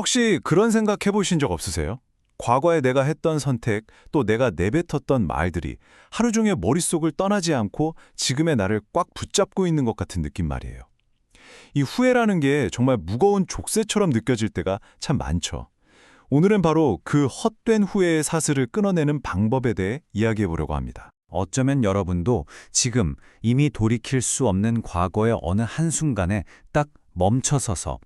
혹시 그런 생각 해보신 적 없으세요? 과거에 내가 했던 선택, 또 내가 내뱉었던 말들이 하루 종일 머릿속을 떠나지 않고 지금의 나를 꽉 붙잡고 있는 것 같은 느낌 말이에요. 이 후회라는 게 정말 무거운 족쇄처럼 느껴질 때가 참 많죠. 오늘은 바로 그 헛된 후회의 사슬을 끊어내는 방법에 대해 이야기해 보려고 합니다. 어쩌면 여러분도 지금 이미 돌이킬 수 없는 과거의 어느 한순간에 딱 멈춰서서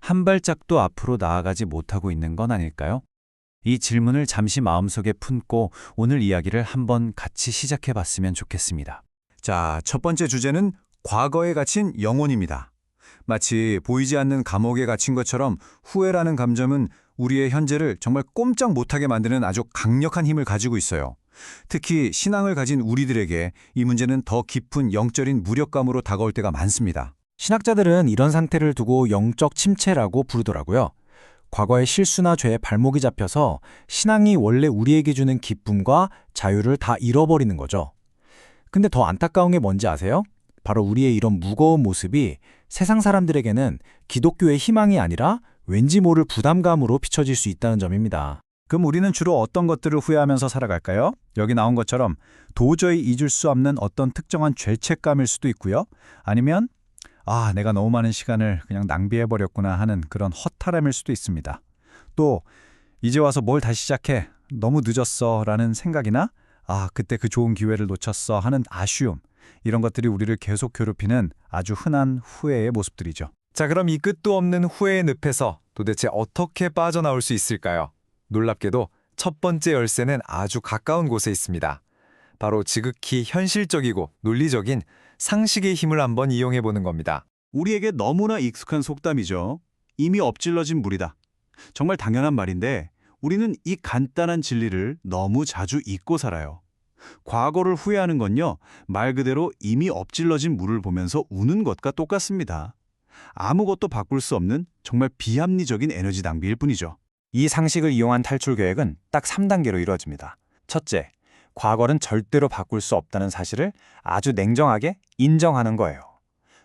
한 발짝도 앞으로 나아가지 못하고 있는 건 아닐까요? 이 질문을 잠시 마음속에 품고 오늘 이야기를 한번 같이 시작해 봤으면 좋겠습니다. 자, 첫 번째 주제는 과거에 갇힌 영혼입니다. 마치 보이지 않는 감옥에 갇힌 것처럼 후회라는 감정은 우리의 현재를 정말 꼼짝 못하게 만드는 아주 강력한 힘을 가지고 있어요. 특히 신앙을 가진 우리들에게 이 문제는 더 깊은 영적인 무력감으로 다가올 때가 많습니다. 신학자들은 이런 상태를 두고 영적 침체라고 부르더라고요. 과거의 실수나 죄에 발목이 잡혀서 신앙이 원래 우리에게 주는 기쁨과 자유를 다 잃어버리는 거죠. 근데 더 안타까운 게 뭔지 아세요? 바로 우리의 이런 무거운 모습이 세상 사람들에게는 기독교의 희망이 아니라 왠지 모를 부담감으로 비춰질 수 있다는 점입니다. 그럼 우리는 주로 어떤 것들을 후회하면서 살아갈까요? 여기 나온 것처럼 도저히 잊을 수 없는 어떤 특정한 죄책감일 수도 있고요. 아니면 아, 내가 너무 많은 시간을 그냥 낭비해버렸구나 하는 그런 허탈함일 수도 있습니다. 또 이제 와서 뭘 다시 시작해? 너무 늦었어 라는 생각이나 아, 그때 그 좋은 기회를 놓쳤어 하는 아쉬움 이런 것들이 우리를 계속 괴롭히는 아주 흔한 후회의 모습들이죠. 자, 그럼 이 끝도 없는 후회의 늪에서 도대체 어떻게 빠져나올 수 있을까요? 놀랍게도 첫 번째 열쇠는 아주 가까운 곳에 있습니다. 바로 지극히 현실적이고 논리적인 상식의 힘을 한번 이용해 보는 겁니다. 우리에게 너무나 익숙한 속담이죠. 이미 엎질러진 물이다. 정말 당연한 말인데 우리는 이 간단한 진리를 너무 자주 잊고 살아요. 과거를 후회하는 건요, 말 그대로 이미 엎질러진 물을 보면서 우는 것과 똑같습니다. 아무것도 바꿀 수 없는 정말 비합리적인 에너지 낭비일 뿐이죠. 이 상식을 이용한 탈출 계획은 딱 3단계로 이루어집니다. 첫째, 과거는 절대로 바꿀 수 없다는 사실을 아주 냉정하게 인정하는 거예요.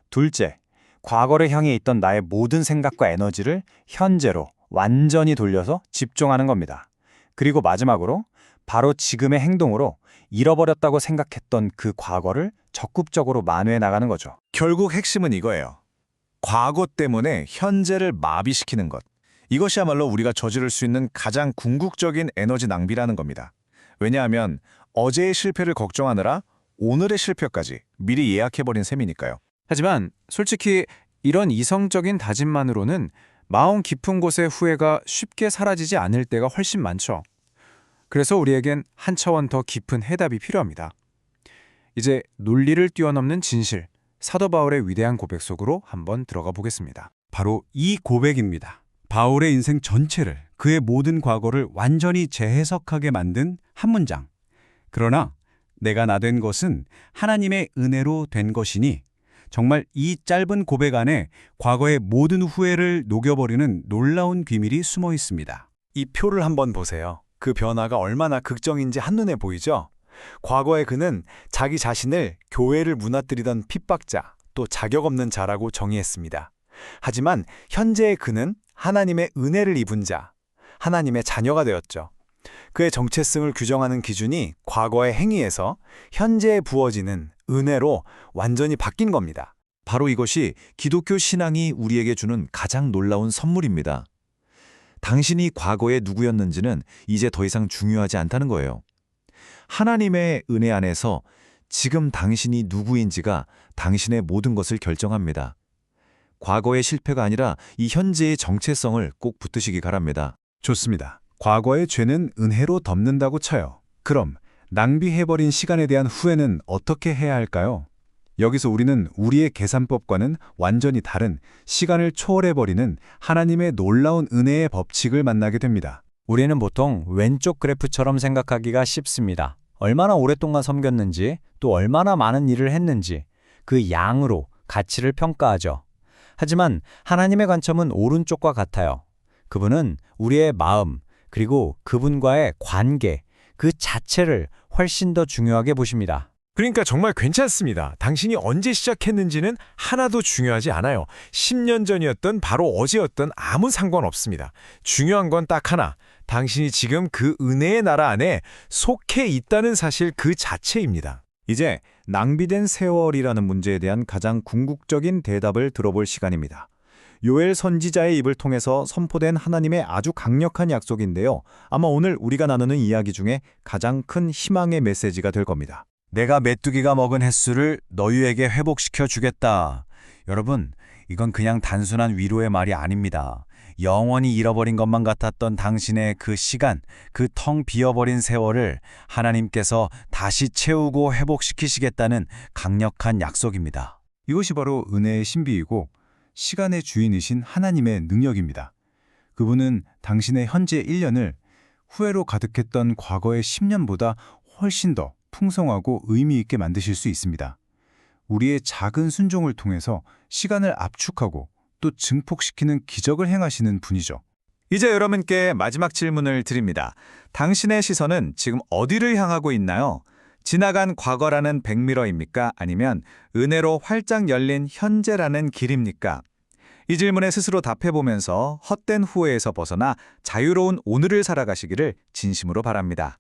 둘째, 과거를 향해 있던 나의 모든 생각과 에너지를 현재로 완전히 돌려서 집중하는 겁니다. 그리고 마지막으로 바로 지금의 행동으로 잃어버렸다고 생각했던 그 과거를 적극적으로 만회해 나가는 거죠. 결국 핵심은 이거예요. 과거 때문에 현재를 마비시키는 것. 이것이야말로 우리가 저지를 수 있는 가장 궁극적인 에너지 낭비라는 겁니다. 왜냐하면 어제의 실패를 걱정하느라 오늘의 실패까지 미리 예약해버린 셈이니까요. 하지만 솔직히 이런 이성적인 다짐만으로는 마음 깊은 곳의 후회가 쉽게 사라지지 않을 때가 훨씬 많죠. 그래서 우리에겐 한 차원 더 깊은 해답이 필요합니다. 이제 논리를 뛰어넘는 진실, 사도 바울의 위대한 고백 속으로 한번 들어가 보겠습니다. 바로 이 고백입니다. 바울의 인생 전체를 그의 모든 과거를 완전히 재해석하게 만든 한 문장. 그러나 내가 나 된 것은 하나님의 은혜로 된 것이니 정말 이 짧은 고백 안에 과거의 모든 후회를 녹여버리는 놀라운 비밀이 숨어 있습니다. 이 표를 한번 보세요. 그 변화가 얼마나 극적인지 한눈에 보이죠? 과거의 그는 자기 자신을 교회를 무너뜨리던 핍박자, 또 자격 없는 자라고 정의했습니다. 하지만 현재의 그는 하나님의 은혜를 입은 자, 하나님의 자녀가 되었죠. 그의 정체성을 규정하는 기준이 과거의 행위에서 현재에 부어지는 은혜로 완전히 바뀐 겁니다. 바로 이것이 기독교 신앙이 우리에게 주는 가장 놀라운 선물입니다. 당신이 과거에 누구였는지는 이제 더 이상 중요하지 않다는 거예요. 하나님의 은혜 안에서 지금 당신이 누구인지가 당신의 모든 것을 결정합니다. 과거의 실패가 아니라 이 현재의 정체성을 꼭 붙드시기 바랍니다. 좋습니다. 과거의 죄는 은혜로 덮는다고 쳐요. 그럼 낭비해버린 시간에 대한 후회는 어떻게 해야 할까요? 여기서 우리는 우리의 계산법과는 완전히 다른 시간을 초월해버리는 하나님의 놀라운 은혜의 법칙을 만나게 됩니다. 우리는 보통 왼쪽 그래프처럼 생각하기가 쉽습니다. 얼마나 오랫동안 섬겼는지, 또 얼마나 많은 일을 했는지 그 양으로 가치를 평가하죠. 하지만 하나님의 관점은 오른쪽과 같아요. 그분은 우리의 마음, 그리고 그분과의 관계, 그 자체를 훨씬 더 중요하게 보십니다. 그러니까 정말 괜찮습니다. 당신이 언제 시작했는지는 하나도 중요하지 않아요. 10년 전이었던 바로 어제였던 아무 상관없습니다. 중요한 건 딱 하나. 당신이 지금 그 은혜의 나라 안에 속해 있다는 사실 그 자체입니다. 이제 낭비된 세월이라는 문제에 대한 가장 궁극적인 대답을 들어볼 시간입니다. 요엘 선지자의 입을 통해서 선포된 하나님의 아주 강력한 약속인데요. 아마 오늘 우리가 나누는 이야기 중에 가장 큰 희망의 메시지가 될 겁니다. 내가 메뚜기가 먹은 횟수를 너희에게 회복시켜 주겠다. 여러분, 이건 그냥 단순한 위로의 말이 아닙니다. 영원히 잃어버린 것만 같았던 당신의 그 시간, 그 텅 비어버린 세월을 하나님께서 다시 채우고 회복시키시겠다는 강력한 약속입니다. 이것이 바로 은혜의 신비이고 시간의 주인이신 하나님의 능력입니다. 그분은 당신의 현재 1년을 후회로 가득했던 과거의 10년보다 훨씬 더 풍성하고 의미 있게 만드실 수 있습니다. 우리의 작은 순종을 통해서 시간을 압축하고 또 증폭시키는 기적을 행하시는 분이죠. 이제 여러분께 마지막 질문을 드립니다. 당신의 시선은 지금 어디를 향하고 있나요? 지나간 과거라는 백미러입니까? 아니면 은혜로 활짝 열린 현재라는 길입니까? 이 질문에 스스로 답해보면서 헛된 후회에서 벗어나 자유로운 오늘을 살아가시기를 진심으로 바랍니다.